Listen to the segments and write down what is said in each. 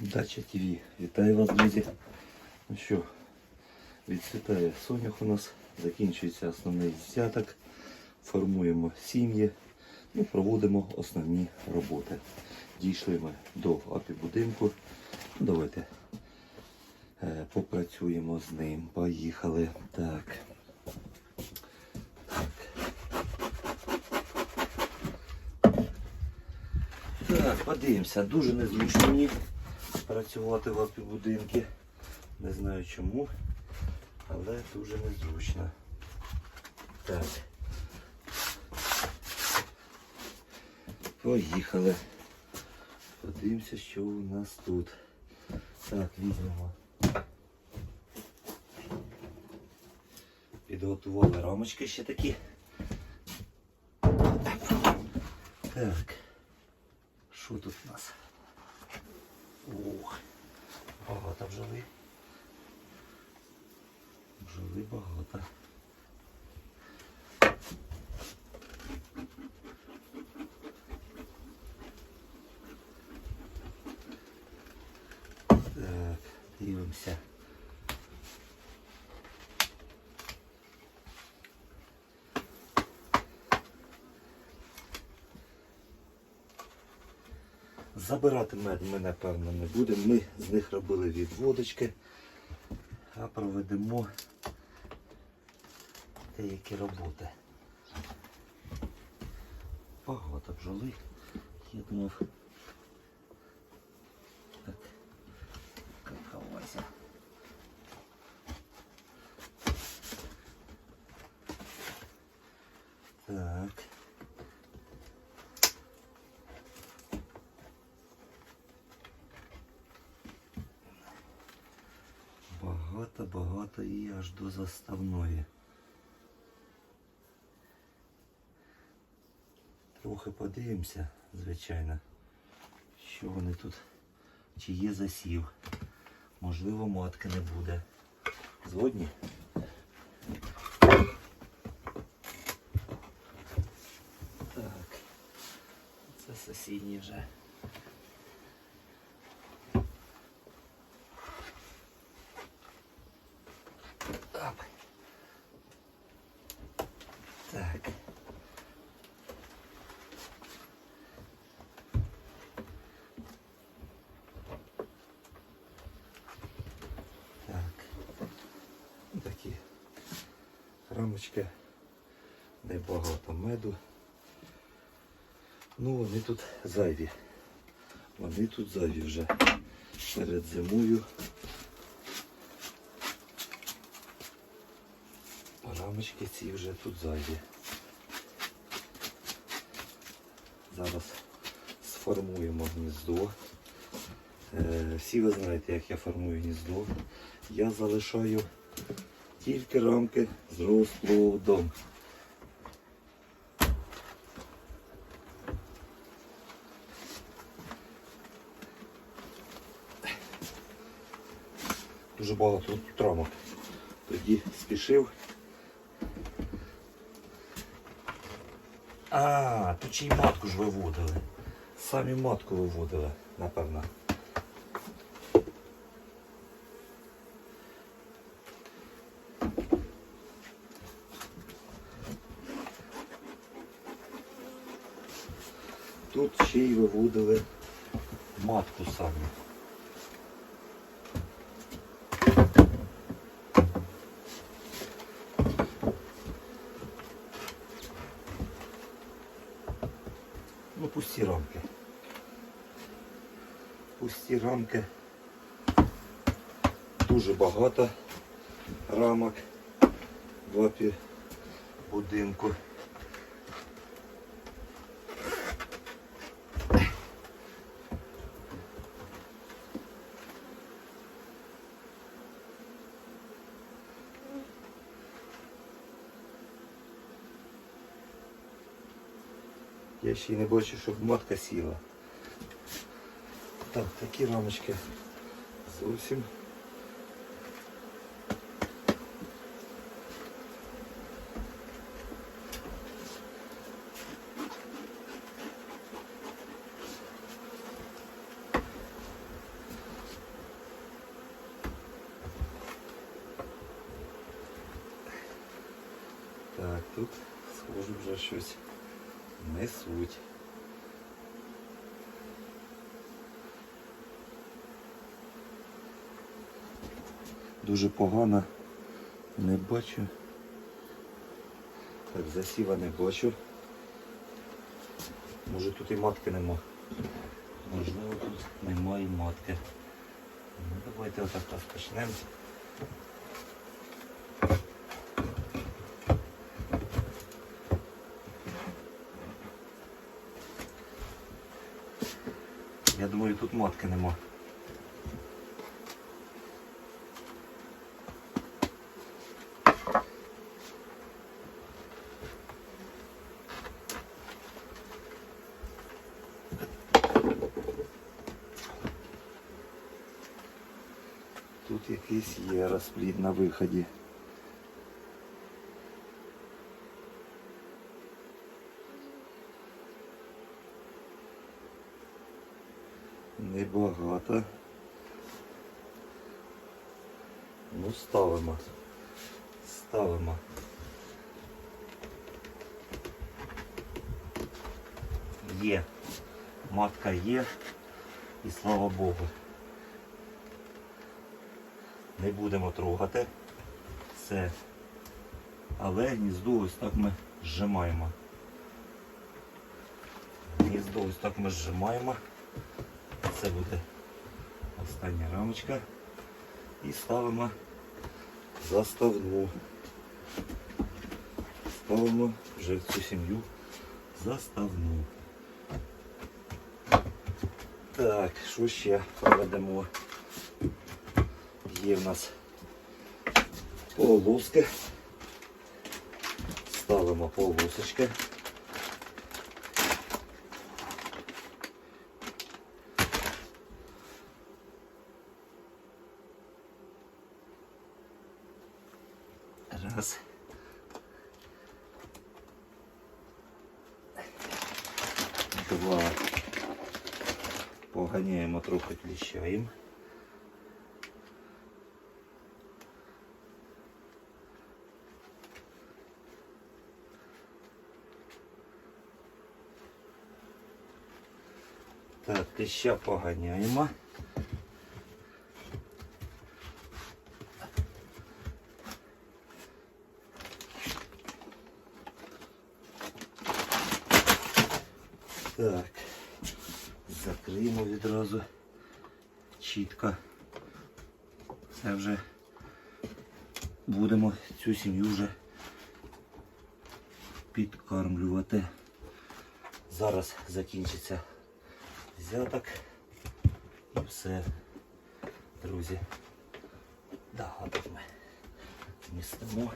Дача ТВ. Вітаю вас, друзі. Ну що, відцвітає сонях у нас, закінчується основний взяток, формуємо сім'ї і проводимо основні роботи. Дійшли ми до апі-будинку. Ну, Давайте е, попрацюємо з ним. Поїхали. Так. Так. Подивимося. Дуже працювати в апі-будинку. Не знаю чому, але дуже незручно. Так. Поїхали. Подивимося, що у нас тут. Так, візьмемо. Підготували рамочки ще такі. Так. Що тут у нас? Ох, багато бджоли. Бджоли багато. Так, дивимося. Забирати мед ми, напевно, не будемо. Ми з них робили відводочки, а проведемо деякі роботи. Багато бджоли. Думав. Так. Ховайся. Так. Багато-багато і аж до заставної. Трохи подивимося, звичайно, що вони тут, чи є засів. Можливо, матки не буде. Згодні? Так, це сусідні вже. Оп. Так. Так. Такі рамочки. Небагато меду. Ну вони тут зайві. Вони тут зайві вже перед зимою. Рамочки ці вже тут зайві. Зараз сформуємо гніздо. Е, всі ви знаєте, як я формую гніздо. Я залишаю тільки рамки з розплодом. Дуже багато тут рамок. Тоді спішив. А, тут ще й матку ж виводили. Самі матку виводили, напевно. Тут ще й виводили матку самі. Ну, пусті рамки. Пусті рамки. Дуже багато рамок в апі будинку. Я ще й не бачу, щоб матка сіла. Так, такі рамочки зовсім. Так, тут схоже вже щось несуть. Дуже погано. Не бачу. Так, засіва не бачу. Може тут і матки нема. Можливо тут немає матки. Ну, давайте отак розпочнемо. Я думаю, тут матки нема. Тут якийсь є розплід на виході. Небагато. Ну, ставимо. Ставимо. Є. Матка є. І слава Богу. Не будемо трогати. Все. Але гніздо ось так ми зжимаємо. Гніздо ось так ми зжимаємо. Це буде остання рамочка. І ставимо заставну. Ставимо вже в цю сім'ю заставну. Так, що ще проведемо? Є в нас полоски. Ставимо полосочки. Два. Поганяємо трохи тліщаємо. Так, кліща поганяємо. Так, закриємо відразу чітко. Це вже будемо цю сім'ю вже підкармлювати. Зараз закінчиться взяток і все, друзі. Дагадок ми містимо.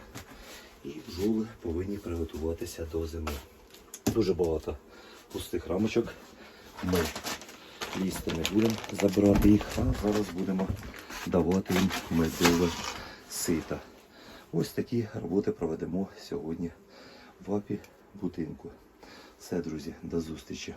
І бджоли повинні приготуватися до зими. Дуже багато пустих рамочок. Ми їсти не будемо забирати їх, а зараз будемо давати їм медове сита. Ось такі роботи проведемо сьогодні в АПі будинку. Все, друзі, до зустрічі.